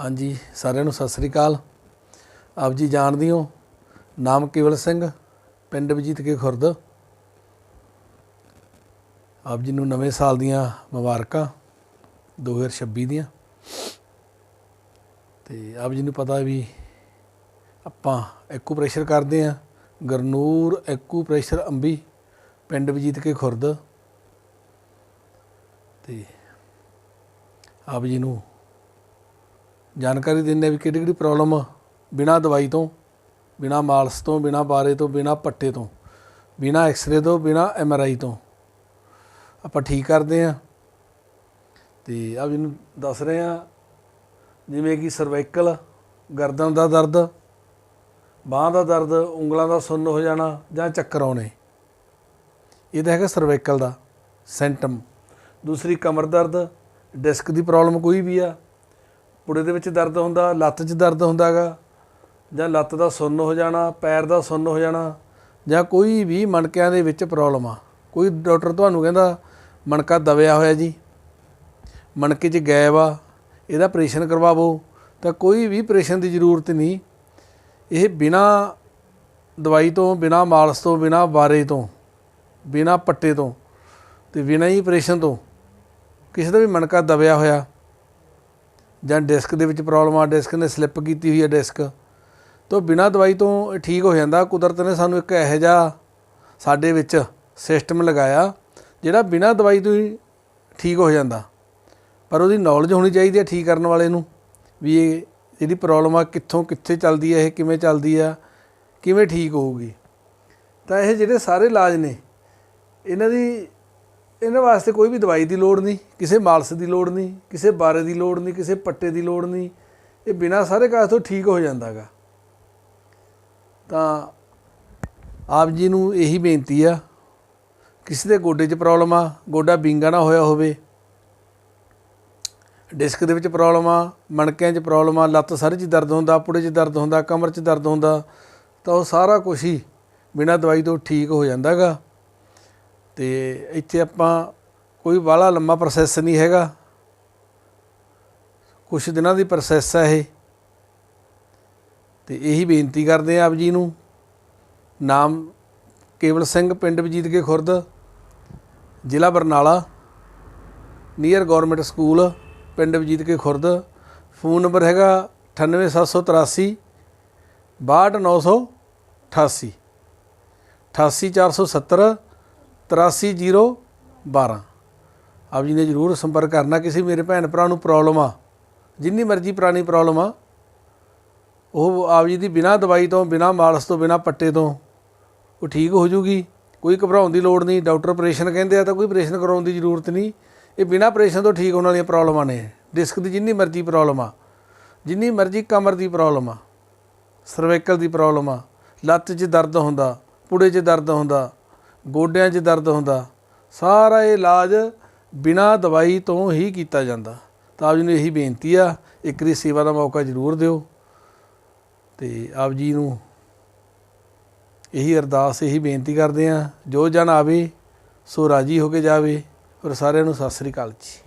ਹਾਂਜੀ, ਸਾਰਿਆਂ ਨੂੰ ਸਤਿ ਸ੍ਰੀ ਅਕਾਲ। ਆਪ ਜੀ ਜਾਣਦੇ ਹੋ, ਨਾਮ ਕੇਵਲ ਸਿੰਘ, ਪਿੰਡ ਵਜੀਤ ਕੇ ਖੁਰਦ। ਆਪ ਜੀ ਨੂੰ ਨਵੇਂ ਸਾਲ ਦੀਆਂ ਮੁਬਾਰਕਾਂ 2026 ਦੀਆਂ। ਤੇ ਆਪ ਜੀ ਨੂੰ ਪਤਾ ਵੀ ਆਪਾਂ ਐਕੂ ਪ੍ਰੈਸ਼ਰ ਕਰਦੇ ਆ ਗਰਨੂਰ ਐਕੂਪ੍ਰੈਸ਼ਰ ਅੰਬੀ, ਪਿੰਡ ਵਜੀਤ ਕੇ ਖੁਰਦ। ਤੇ ਆਪ ਜੀ ਨੂੰ ਜਾਣਕਾਰੀ ਦਿੰਦੇ ਹਾਂ ਵੀ ਕਿਹੜੀ ਕਿਹੜੀ ਪ੍ਰੋਬਲਮ ਬਿਨਾ ਦਵਾਈ ਤੋਂ, ਬਿਨਾ ਮਾਲਸ਼ ਤੋਂ, ਬਿਨਾ ਬਾਰੇ ਤੋਂ, ਬਿਨਾ ਪੱਟੇ ਤੋਂ, ਬਿਨਾ ਐਕਸ-ਰੇ ਤੋਂ, ਬਿਨਾ ਐਮ-ਆਰ-ਆਈ ਤੋਂ। ਆਪਾਂ ਠੀਕ ਕਰਦੇ ਆ ਤੇ ਆਪ ਜਿਹਨੂੰ ਦੱਸ ਰਹੇ ਆ ਜਿਵੇਂ ਕਿ ਸਰਵਾਈਕਲ ਗਰਦਨ ਦਾ ਦਰਦ, ਬਾਹ ਦਾ ਦਰਦ, ਉਂਗਲਾਂ ਦਾ ਸੁੰਨ ਹੋ ਜਾਣਾ ਜਾਂ ਚੱਕਰ ਆਉਣੇ। ਇਹ ਤਾਂ ਹੈਗਾ ਸਰਵਾਈਕਲ ਦਾ ਸੈਂਟਮ ਦੂਸਰੀ ਕਮਰ ਦਰਦ ਡਿਸਕ ਦੀ ਪ੍ਰੋਬਲਮ ਕੋਈ ਵੀ ਆ। ਪੁੜੇ ਦੇ ਵਿੱਚ ਦਰਦ ਹੁੰਦਾ, ਲੱਤ 'ਚ ਦਰਦ ਹੁੰਦਾਗਾ, ਜਾਂ ਲੱਤ ਦਾ ਸੁੰਨ ਹੋ ਜਾਣਾ, ਪੈਰ ਦਾ ਸੁੰਨ ਹੋ ਜਾਣਾ, ਜਾਂ ਕੋਈ ਵੀ ਮਣਕਿਆਂ ਦੇ ਵਿੱਚ ਪ੍ਰੋਬਲਮ ਆ। ਕੋਈ ਡਾਕਟਰ ਤੁਹਾਨੂੰ ਕਹਿੰਦਾ, ਮਣਕਾ ਦਬਿਆ ਹੋਇਆ ਜੀ, ਮਣਕੇ 'ਚ ਗੈਬ ਆ, ਇਹਦਾ ਆਪਰੇਸ਼ਨ ਕਰਵਾਵੋ, ਤਾਂ ਕੋਈ ਵੀ ਆਪਰੇਸ਼ਨ ਦੀ ਜ਼ਰੂਰਤ ਨਹੀਂ। ਇਹ ਬਿਨਾ ਦਵਾਈ ਤੋਂ, ਬਿਨਾ ਮਾਲਸ਼ ਤੋਂ, ਬਿਨਾ ਬਾਰੇ ਤੋਂ, ਬਿਨਾ ਪੱਟੇ ਤੋਂ, ਤੇ ਬਿਨਾ ਹੀ ਆਪਰੇਸ਼ਨ ਤੋਂ, ਕਿਸੇ ਦਾ ਵੀ ਮਣਕਾ ਦਬਿਆ ਹੋਇਆ ਜਾਂ ਡਿਸਕ ਦੇ ਵਿੱਚ ਪ੍ਰੋਬਲਮ ਆ, ਡਿਸਕ ਨੇ ਸਲਿੱਪ ਕੀਤੀ ਹੋਈ ਹੈ ਡਿਸਕ, ਤੋਂ ਬਿਨਾਂ ਦਵਾਈ ਤੋਂ ਇਹ ਠੀਕ ਹੋ ਜਾਂਦਾ। ਕੁਦਰਤ ਨੇ ਸਾਨੂੰ ਇੱਕ ਇਹੋ ਜਿਹਾ ਸਾਡੇ ਵਿੱਚ ਸਿਸਟਮ ਲਗਾਇਆ, ਜਿਹੜਾ ਬਿਨਾਂ ਦਵਾਈ ਤੋਂ ਹੀ ਠੀਕ ਹੋ ਜਾਂਦਾ। ਪਰ ਉਹਦੀ ਨੌਲੇਜ ਹੋਣੀ ਚਾਹੀਦੀ ਹੈ ਠੀਕ ਕਰਨ ਵਾਲੇ ਨੂੰ, ਵੀ ਇਹ ਜਿਹੜੀ ਪ੍ਰੋਬਲਮ ਆ, ਕਿੱਥੋਂ ਕਿੱਥੇ ਚੱਲਦੀ ਹੈ ਇਹ ਕਿਵੇਂ ਚੱਲਦੀ ਆ, ਕਿਵੇਂ ਠੀਕ ਹੋਊਗੀ। ਤਾਂ ਇਹ ਜਿਹੜੇ ਸਾਰੇ ਇਲਾਜ ਨੇ, ਇਹਨਾਂ ਦੀ ਇਹਨਾਂ ਵਾਸਤੇ ਕੋਈ ਵੀ ਦਵਾਈ ਦੀ ਲੋੜ ਨਹੀਂ, ਕਿਸੇ ਮਾਲਸ਼ ਦੀ ਲੋੜ ਨਹੀਂ, ਕਿਸੇ ਬਾਰੇ ਦੀ ਲੋੜ ਨਹੀਂ, ਕਿਸੇ ਪੱਟੇ ਦੀ ਲੋੜ ਨਹੀਂ, ਇਹ ਬਿਨਾਂ ਸਾਰੇ ਕਾਜ ਤੋਂ ਠੀਕ ਹੋ ਜਾਂਦਾਗਾ। ਤਾਂ ਆਪ ਜੀ ਨੂੰ ਇਹੀ ਬੇਨਤੀ ਆ, ਕਿਸੇ ਦੇ ਗੋਡੇ 'ਚ ਪ੍ਰੋਬਲਮ ਆ, ਗੋਡਾ ਬਿੰਗਾ ਨਾ ਹੋਇਆ ਹੋਵੇ, ਡਿਸਕ ਦੇ ਵਿੱਚ ਪ੍ਰੋਬਲਮ ਆ, ਮਣਕਿਆਂ 'ਚ ਪ੍ਰੋਬਲਮ ਆ, ਲੱਤ ਸਾਰੇ 'ਚ ਦਰਦ ਹੁੰਦਾ, ਪੁੜੇ 'ਚ ਦਰਦ ਹੁੰਦਾ, ਕਮਰ 'ਚ ਦਰਦ ਹੁੰਦਾ, ਤਾਂ ਉਹ ਸਾਰਾ ਕੁਝ ਹੀ ਬਿਨਾਂ ਦਵਾਈ ਤੋਂ ਠੀਕ ਹੋ ਜਾਂਦਾਗਾ। ਤੇ ਇੱਥੇ ਆਪਾਂ ਕੋਈ ਬਾਹਲਾ ਲੰਮਾ ਪ੍ਰੋਸੈਸ ਨਹੀਂ ਹੈਗਾ। ਕੁਝ ਦਿਨਾਂ ਦੀ ਪ੍ਰੋਸੈਸ ਹੈ ਇਹ। ਤੇ ਇਹੀ ਬੇਨਤੀ ਕਰਦੇ ਆ ਆਪ ਜੀ ਨੂੰ। ਨਾਮ ਕੇਵਲ ਸਿੰਘ ਪਿੰਡ ਵਜੀਦ ਕੇ ਖੁਰਦ, ਜ਼ਿਲ੍ਹਾ ਬਰਨਾਲਾ, ਨੀਅਰ ਗਵਰਨਮੈਂਟ ਸਕੂਲ, ਪਿੰਡ ਵਜੀਤ ਕੇ ਖੁਰਦ। ਫੋਨ ਨੰਬਰ ਹੈਗਾ 98783 62988 88470 83012 ਆਪ ਜੀ ਨੇ ਜਰੂਰ ਸੰਪਰਕ ਕਰਨਾ, ਕਿਸੇ ਮੇਰੇ ਭੈਣ ਭਰਾ ਨੂੰ ਪ੍ਰੋਬਲਮ ਆ, ਜਿੰਨੀ ਮਰਜ਼ੀ ਪੁਰਾਣੀ ਪ੍ਰੋਬਲਮ ਆ, ਉਹ ਆਪ ਜੀ ਦੀ ਬਿਨਾ ਦਵਾਈ ਤੋਂ, ਬਿਨਾ ਮਾਲਸ਼ ਤੋਂ, ਬਿਨਾ ਪੱਟੇ ਤੋਂ, ਉਹ ਠੀਕ ਹੋ ਜੂਗੀ। ਕੋਈ ਘਬਰਾਉਣ ਦੀ ਲੋੜ ਨਹੀਂ, ਡਾਕਟਰ ਆਪਰੇਸ਼ਨ ਕਹਿੰਦੇ ਆ ਤਾਂ ਕੋਈ ਆਪਰੇਸ਼ਨ ਕਰਾਉਣ ਦੀ ਜ਼ਰੂਰਤ ਨਹੀਂ। ਇਹ ਬਿਨਾ ਆਪਰੇਸ਼ਨ ਤੋਂ ਠੀਕ ਹੋਣ ਵਾਲੀਆਂ ਪ੍ਰੋਬਲਮਾਂ ਨੇ ਡਿਸਕ ਦੀ ਜਿੰਨੀ ਮਰਜ਼ੀ ਪ੍ਰੋਬਲਮ ਆ, ਜਿੰਨੀ ਮਰਜ਼ੀ ਕਮਰ ਦੀ ਪ੍ਰੋਬਲਮ ਆ ਸਰਵਾਈਕਲ ਦੀ ਪ੍ਰੋਬਲਮ ਆ, ਲੱਤ 'ਚ ਦਰਦ ਹੁੰਦਾ, ਪੁੜੇ 'ਚ ਦਰਦ ਹੁੰਦਾ ਗੋਡਿਆਂ 'ਚ ਦਰਦ ਹੁੰਦਾ, ਸਾਰਾ ਇਹ ਇਲਾਜ ਬਿਨਾ ਦਵਾਈ ਤੋਂ ਹੀ ਕੀਤਾ ਜਾਂਦਾ। ਤਾਂ ਆਪ ਜੀ ਨੂੰ ਇਹੀ ਬੇਨਤੀ ਆ, ਇੱਕ ਦੀ ਸੇਵਾ ਦਾ ਮੌਕਾ ਜ਼ਰੂਰ ਦਿਓ ਤੇ ਆਪ ਜੀ ਨੂੰ ਇਹੀ ਅਰਦਾਸ, ਇਹੀ ਬੇਨਤੀ ਕਰਦੇ ਆ, ਜੋ ਜਨ ਆਵੇ, ਸੋ ਰਾਜੀ ਹੋ ਕੇ ਜਾਵੇ। ਔਰ ਸਾਰਿਆਂ ਨੂੰ ਸਤਿ ਸ੍ਰੀ ਅਕਾਲ ਜੀ।